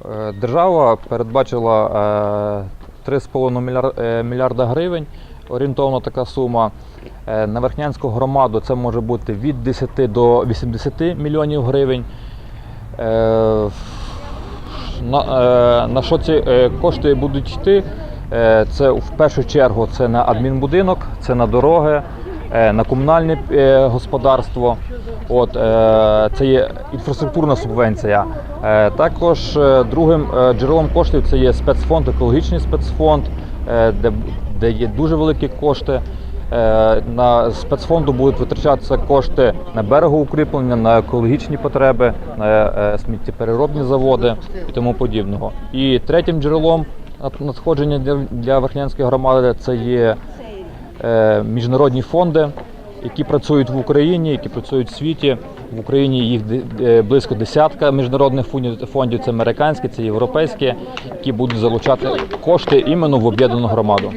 Е, Держава передбачила е, 3,5 мільяр- е, мільярда гривень, орієнтовно така сума. Е, На Верхнянську громаду це може бути від 10 до 80 мільйонів гривень. Е, На, е, на що ці е, кошти будуть йти? Е, Це в першу чергу це на адмінбудинок, це на дороги, е, на комунальне е, господарство. От, е, це є інфраструктурна субвенція. Е, Також е, другим е, джерелом коштів це є спецфонд, екологічний спецфонд, е, де, де є дуже великі кошти. Е, На спецфонду будуть витрачатися кошти на берегоукріплення, на екологічні потреби, на е, сміттєпереробні заводи і тому подібного. І третім джерелом надходження для, Верхнянської громади це є е, міжнародні фонди, які працюють в Україні, які працюють в світі. В Україні їх е, близько десятка міжнародних. Фондів це американські, це європейські, які будуть залучати кошти іменно в об'єднану громаду.